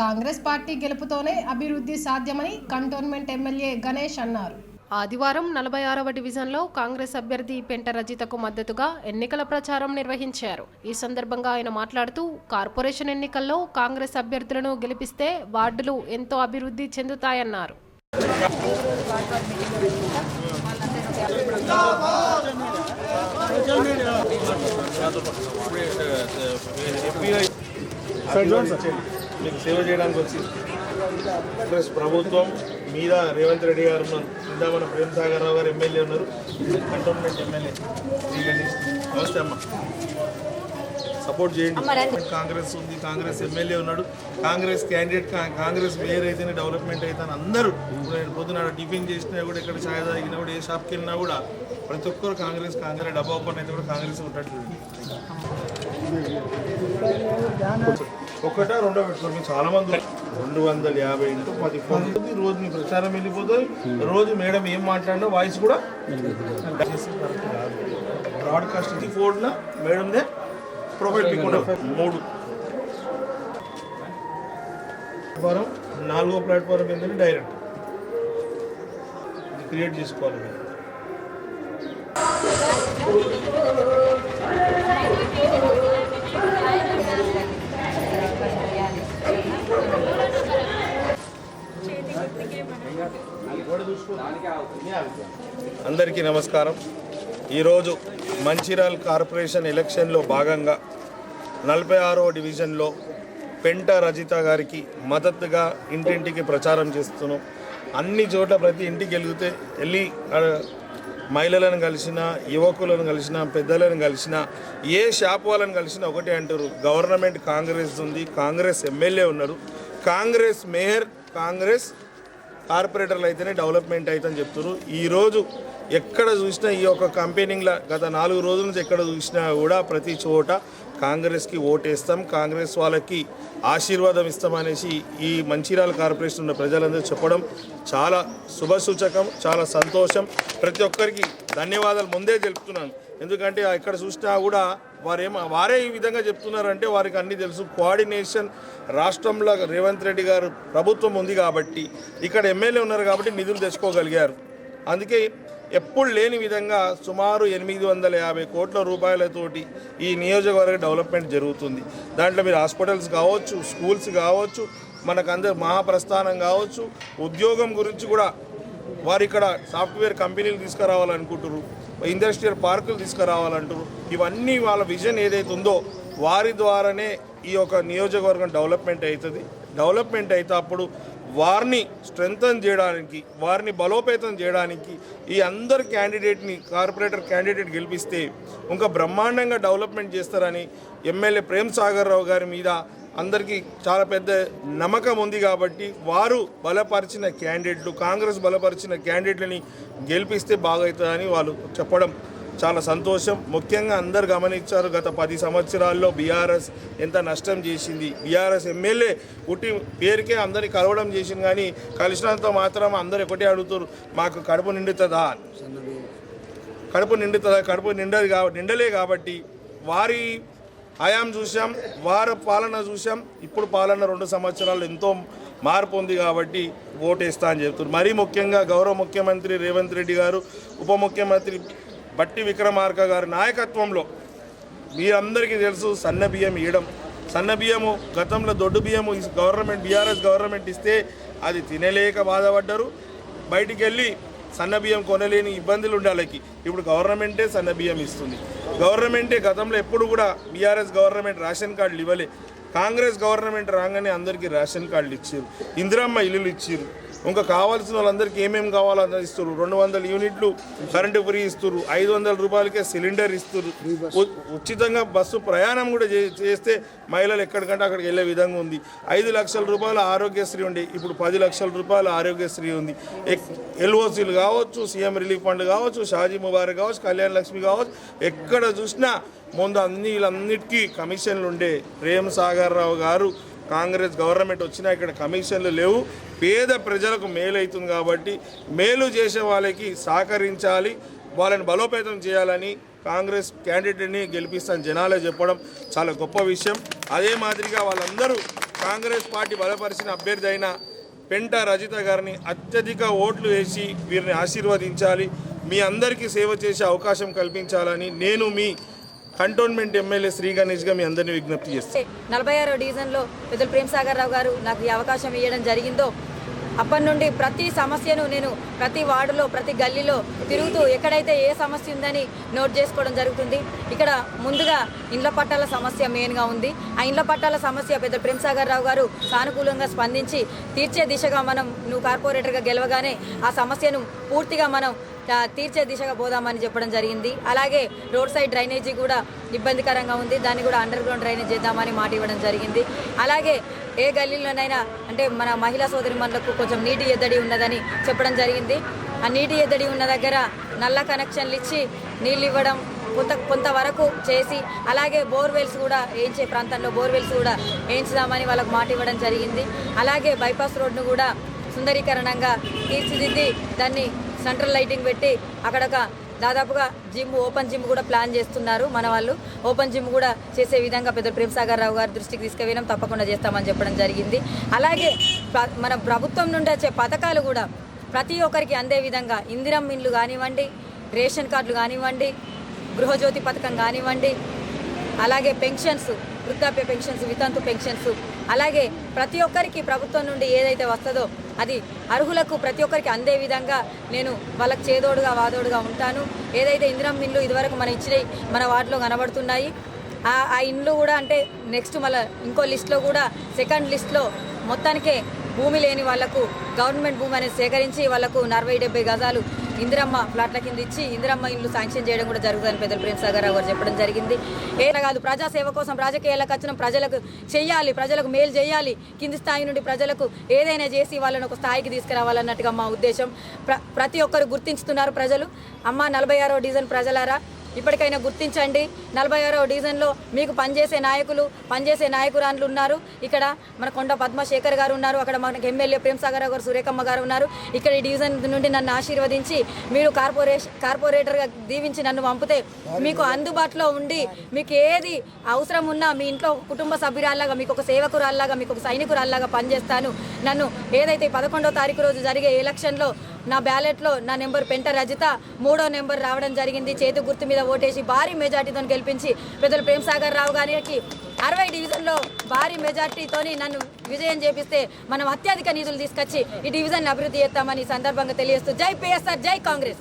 Congress party గెలుపుతోనే అభివృద్ధి సాధ్యమని cantonment MLA Ganesh అన్నారు. ఆదివారం నలభై ఆరవ డివిజన్లో కాంగ్రెస్ అభ్యర్థి పెంట రజితకు మద్దతుగా ఎన్నికల ప్రచారం నిర్వహించారు. ఈ సందర్భంగా ఆయన మాట్లాడుతూ కార్పొరేషన్ ఎన్నికల్లో కాంగ్రెస్ అభ్యర్థులను గెలిపిస్తే వార్డులు ఎంతో అభివృద్ధి చెందుతాయన్నారు. మీకు సేవ చేయడానికి వచ్చి కాంగ్రెస్ ప్రభుత్వం మీద రేవంత్ రెడ్డి గారు ఉన్నారు కింద మన ప్రేమ్ సాగర్ రావు గారు ఎమ్మెల్యే ఉన్నారు. Cantonment MLA Shri Ganesh. నమస్తే అమ్మ. సపోర్ట్ చేయండి. కాంగ్రెస్ ఉంది కాంగ్రెస్ ఎమ్మెల్యే ఉన్నాడు. కాంగ్రెస్ క్యాండిడేట్ కాంగ్రెస్ మేయర్ అయితేనే డెవలప్మెంట్ అవుతాను అందరూ ఇప్పుడు నేను పొద్దున టిఫిన్ చేసినా కూడా ఇక్కడ ఛాయ్ తాగినా కూడా ఏ షాప్కి వెళ్ళినా కూడా ప్రతి ఒక్కరు కాంగ్రెస్ కాంగ్రెస్ డబ్బా ఓపెన్ అయితే కూడా కాంగ్రెస్ ఉంటట్లేదు ఒకటా రెండో పెట్టుకోండి చాలా మంది రెండు వందల యాభై ఇంటూ పది ఫోన్. రోజు మీ ప్రచారం వెళ్ళిపోతుంది. రోజు మేడం ఏం మాట్లాడినా వాయిస్ కూడా బ్రాడ్కాస్ట్ ఇది ఫోన్ మేడందే ప్రొఫైల్ మూడు. ప్లాట్ఫారం నాలుగో ప్లాట్ఫారం ఏంటంటే డైరెక్ట్. క్రియేట్ చేసుకోవాలి. అందరికీ నమస్కారం. ఈరోజు మంచిర్యాల్ కార్పొరేషన్ ఎలక్షన్లో భాగంగా నలభై ఆరో డివిజన్లో పెంట రజిత గారికి మద్దతుగా ఇంటింటికి ప్రచారం చేస్తున్నాం. అన్ని చోట్ల ప్రతి ఇంటికి వెలిగితే వెళ్ళి మహిళలను కలిసిన యువకులను కలిసిన పెద్దలను కలిసిన ఏ షాప్ వాళ్ళని కలిసినా ఒకటే అంటారు. గవర్నమెంట్ కాంగ్రెస్ ఉంది కాంగ్రెస్ ఎమ్మెల్యే ఉన్నారు. కాంగ్రెస్ మేయర్ కాంగ్రెస్ కార్పొరేటర్లు అయితేనే డెవలప్మెంట్ అవుతుందని చెప్తున్నారు ఈరోజు ఎక్కడ చూసినా ఈ యొక్క కంపెనీల గత నాలుగు రోజుల నుంచి ఎక్కడ చూసినా కూడా ప్రతి చోట కాంగ్రెస్కి ఓటేస్తాం. కాంగ్రెస్ వాళ్ళకి ఆశీర్వాదం ఇస్తామనేసి ఈ మంచిర్యాల కార్పొరేషన్ ఉన్న ప్రజలందరూ చెప్పడం చాలా శుభసూచకం చాలా సంతోషం. ప్రతి ఒక్కరికి ధన్యవాదాలు. ముందే తెలుపుతున్నాను. ఎందుకంటే ఎక్కడ చూసినా కూడా వారేమో వారే ఈ విధంగా చెప్తున్నారంటే వారికి అన్నీ తెలుసు. కోఆర్డినేషన్ రాష్ట్రంలో రేవంత్ రెడ్డి గారు ప్రభుత్వం ఉంది కాబట్టి ఇక్కడ ఎమ్మెల్యే ఉన్నారు కాబట్టి నిధులు తెచ్చుకోగలిగారు. అందుకే ఎప్పుడు లేని విధంగా సుమారు ఎనిమిది వందల యాభై కోట్ల రూపాయలతోటి ఈ నియోజకవర్గ డెవలప్మెంట్ జరుగుతుంది. దాంట్లో మీరు హాస్పిటల్స్ కావచ్చు స్కూల్స్ కావచ్చు మనకందరు మహాప్రస్థానం కావచ్చు ఉద్యోగం గురించి కూడా వారు ఇక్కడ సాఫ్ట్వేర్ కంపెనీలు తీసుకురావాలనుకుంటున్నారు ఇండస్ట్రియల్ పార్కులు తీసుకురావాలంటారు ఇవన్నీ వాళ్ళ విజన్ ఏదైతే ఉందో వారి ద్వారానే ఈ యొక్క నియోజకవర్గం డెవలప్మెంట్ అవుతుంది. డెవలప్మెంట్ అయితే అప్పుడు వారిని స్ట్రెంగ్తన్ చేయడానికి వారిని బలోపేతం చేయడానికి ఈ అందరు క్యాండిడేట్ని కార్పొరేటర్ క్యాండిడేట్ గెలిపిస్తే ఇంకా బ్రహ్మాండంగా డెవలప్మెంట్ చేస్తారని ఎమ్మెల్యే ప్రేమ్ సాగర్ రావు గారి మీద అందరికీ చాలా పెద్ద నమ్మకం ఉంది కాబట్టి వారు బలపరిచిన క్యాండిడేట్లు కాంగ్రెస్ బలపరిచిన క్యాండిడేట్లని గెలిపిస్తే బాగవుతుందని వాళ్ళు చెప్పడం చాలా సంతోషం. ముఖ్యంగా అందరు గమనించారు గత పది సంవత్సరాల్లో బీఆర్ఎస్ ఎంత నష్టం చేసింది. బీఆర్ఎస్ ఎమ్మెల్యే పుట్టి పేరుకే అందరినీ కలవడం చేసింది కానీ కలిసినంత మాత్రం అందరు ఒకటే అడుగుతారు మాకు కడుపు నిండుతుందా. కడుపు నిండుతుందా? కడుపు నిండదు కా నిండలే కాబట్టి వారి హయాం చూసాం వారు పాలన చూసాం ఇప్పుడు పాలన రెండు సంవత్సరాలు ఎంతో మార్పు ఉంది కాబట్టి ఓటేస్తా అని చెప్తున్నారు. మరీ ముఖ్యంగా గౌరవ ముఖ్యమంత్రి రేవంత్ రెడ్డి గారు ఉప ముఖ్యమంత్రి బట్టి విక్రమార్క గారి నాయకత్వంలో మీరందరికీ తెలుసు సన్న బియ్యం ఇవ్వడం సన్న బియ్యము గతంలో దొడ్డు బియ్యము గవర్నమెంట్ బీఆర్ఎస్ గవర్నమెంట్ ఇస్తే అది తినలేక బాధపడ్డారు. బయటికి వెళ్ళి సన్న బియ్యం కొనలేని ఇబ్బందులు ఉండాలకి ఇప్పుడు గవర్నమెంటే సన్న బియ్యం ఇస్తుంది. గవర్నమెంటే గతంలో ఎప్పుడు కూడా బీఆర్ఎస్ గవర్నమెంట్ రేషన్ కార్డులు ఇవ్వలే. కాంగ్రెస్ గవర్నమెంట్ రాగానే అందరికీ రేషన్ కార్డులు ఇచ్చారు. ఇందిరమ్మ ఇల్లులు ఇచ్చారు. ఇంకా కావాల్సిన వాళ్ళందరికీ ఏమేమి కావాలో అందరూ ఇస్తారు రెండు వందల యూనిట్లు కరెంటు ఫ్రీ ఇస్తారు ఐదు వందల రూపాయలకే సిలిండర్ ఇస్తారు ఉచితంగా బస్సు ప్రయాణం కూడా చేస్తే మహిళలు ఎక్కడికంటే అక్కడికి వెళ్ళే విధంగా ఉంది. ఐదు లక్షల రూపాయల ఆరోగ్యశ్రీ ఉండే. ఇప్పుడు పది లక్షల రూపాయల ఆరోగ్యశ్రీ ఉంది. ఎల్ఓసీలు కావచ్చు సీఎం రిలీఫ్ ఫండ్ కావచ్చు షాజీ ముబారక్ కావచ్చు కళ్యాణ్ లక్ష్మి కావచ్చు ఎక్కడ చూసినా ముందు అన్ని వీళ్ళన్నిటికీ కమిషన్లు ఉండే. ప్రేమ్ సాగర్ రావు గారు కాంగ్రెస్ గవర్నమెంట్ వచ్చినా ఇక్కడ కమిషన్లు లేవు. పేద ప్రజలకు మేలు అవుతుంది కాబట్టి మేలు చేసే వాళ్ళకి సహకరించాలి. వాళ్ళని బలోపేతం చేయాలని కాంగ్రెస్ క్యాండిడేట్ని గెలిపిస్తాను జనాలే చెప్పడం చాలా గొప్ప విషయం. అదే మాదిరిగా వాళ్ళందరూ కాంగ్రెస్ పార్టీ బలపరిచిన అభ్యర్థి అయిన పెంట రజిత గారిని అత్యధిక ఓట్లు వేసి వీరిని ఆశీర్వదించాలి. మీ అందరికీ సేవ చేసే అవకాశం కల్పించాలని నేను మీ కంటోన్మెంట్ ఎమ్మెల్యే శ్రీ గణేష్గా మీ అందరినీ విజ్ఞప్తి చేస్తాను నలభై ఆరో డివిజన్లో పెద్దలు ప్రేమ్ సాగర్ రావు గారు నాకు ఈ అవకాశం ఇవ్వడం జరిగిందో అప్పటి నుండి ప్రతి సమస్యను నేను ప్రతి వార్డులో ప్రతి గల్లీలో తిరుగుతూ ఎక్కడైతే ఏ సమస్య ఉందని నోట్ చేసుకోవడం జరుగుతుంది. ఇక్కడ ముందుగా ఇండ్ల పట్టాల సమస్య మెయిన్గా ఉంది. ఆ ఇండ్ల పట్టాల సమస్య పెద్ద ప్రేమ్ సాగర్ రావు గారు సానుకూలంగా స్పందించి తీర్చే దిశగా మనం నువ్వు కార్పొరేటర్గా గెలవగానే ఆ సమస్యను పూర్తిగా మనం తీర్చే దిశగా పోదామని చెప్పడం జరిగింది. అలాగే రోడ్ సైడ్ డ్రైనేజీ కూడా ఇబ్బందికరంగా ఉంది. దాన్ని కూడా అండర్ గ్రౌండ్ డ్రైనేజ్ చేద్దామని మాట ఇవ్వడం జరిగింది. అలాగే ఏ గల్లీలోనైనా అంటే మన మహిళా సోదరిమణులకు కొంచెం నీటి ఎద్దడి ఉన్నదని చెప్పడం జరిగింది. ఆ నీటి ఎద్దడి ఉన్న దగ్గర నల్ల కనెక్షన్లు ఇచ్చి నీళ్ళు ఇవ్వడం కొంత కొంతవరకు చేసి అలాగే బోర్వెల్స్ కూడా వేయించే ప్రాంతంలో బోర్వెల్స్ కూడా వేయించుదామని వాళ్ళకు మాట ఇవ్వడం జరిగింది. అలాగే బైపాస్ రోడ్ను కూడా సుందరీకరణంగా తీర్చిదిద్ది దాన్ని సెంట్రల్ లైటింగ్ పెట్టి అక్కడ దాదాపుగా జిమ్ ఓపెన్ జిమ్ కూడా ప్లాన్ చేస్తున్నారు మన వాళ్ళు. ఓపెన్ జిమ్ కూడా చేసే విధంగా పెద్ద ప్రేమసాగర్ రావు గారి దృష్టికి తీసుకువెళ్ళడం తప్పకుండా చేస్తామని చెప్పడం జరిగింది. అలాగే ప్ర- మన ప్రభుత్వం నుండి వచ్చే పథకాలు కూడా ప్రతి ఒక్కరికి అందే విధంగా ఇందిరం ఇండ్లు కానివ్వండి రేషన్ కార్డులు కానివ్వండి గృహజ్యోతి పథకం కానివ్వండి అలాగే పెన్షన్స్ వృద్ధాప్య పెన్షన్స్ వితంతు పెన్షన్స్ అలాగే ప్రతి ఒక్కరికి ప్రభుత్వం నుండి ఏదైతే వస్తుందో అది అర్హులకు ప్రతి ఒక్కరికి అందే విధంగా నేను వాళ్ళకి చేదోడుగా వాదోడుగా ఉంటాను. ఏదైతే ఇందిరం ఇల్లు ఇదివరకు మన ఇచ్చినవి మన వాటిలో కనబడుతున్నాయి ఆ ఆ ఇండ్లు కూడా అంటే నెక్స్ట్ మళ్ళీ ఇంకో లిస్ట్లో కూడా సెకండ్ లిస్ట్లో మొత్తానికే భూమి లేని వాళ్ళకు గవర్నమెంట్ భూమి అనేది సేకరించి వాళ్ళకు నలభై డెబ్బై గజాలు ఇందిరమ్మ ప్లాట్ల కింద ఇచ్చి ఇందిరమ్మ ఇల్లు శాంక్షన్ చేయడం కూడా జరుగుతుందని పెద్దలు ప్రేమ్ సాగర్ గారు చెప్పడం జరిగింది. ఏ కాదు ప్రజాసేవ కోసం రాజకీయాలకు వచ్చిన ప్రజలకు చెయ్యాలి ప్రజలకు మేలు చేయాలి. కింది స్థాయి నుండి ప్రజలకు ఏదైనా చేసి వాళ్ళని ఒక స్థాయికి తీసుకురావాలన్నట్టుగా మా ఉద్దేశం. ప్ర ప్రతి ఒక్కరు గుర్తించుతున్నారు ప్రజలు. అమ్మ నలభై ఆరో డీజన్ ప్రజలారా ఇప్పటికైనా గుర్తించండి. నలభై ఆరవ డివిజన్లో మీకు పనిచేసే నాయకులు పనిచేసే నాయకురాన్లు ఉన్నారు. ఇక్కడ మన కొండ పద్మశేఖర్ గారు ఉన్నారు. అక్కడ మనకి ఎమ్మెల్యే ప్రేమ్ సాగర్ గారు సురేఖమ్మ గారు ఉన్నారు. ఇక్కడ ఈ డివిజన్ నుండి నన్ను ఆశీర్వదించి మీరు కార్పొరేషన్ కార్పొరేటర్గా దీవించి నన్ను పంపితే మీకు అందుబాటులో ఉండి మీకు ఏది అవసరం ఉన్నా మీ ఇంట్లో కుటుంబ సభ్యురాల్లాగా మీకు ఒక సేవకురాల్లాగా మీకు ఒక సైనికురాల్లాగా పనిచేస్తాను. నన్ను ఏదైతే పదకొండో తారీఖు రోజు జరిగే ఎలక్షన్లో నా బ్యాలెట్లో నా నెంబర్ పెంట రజిత మూడో నెంబర్ రావడం జరిగింది. చేతి గుర్తు మీద ఓటేసి భారీ మెజార్టీతో గెలిపించి పెద్దలు ప్రేమ్ సాగర్ రావు గారికి అరవై డివిజన్లో భారీ మెజార్టీతోని నన్ను విజయం చేపిస్తే మనం అత్యధిక నిధులు తీసుకొచ్చి ఈ డివిజన్ అభివృద్ధి చేస్తామని సందర్భంగా తెలియజేస్తూ జై పిఎస్ఆర్ జై కాంగ్రెస్.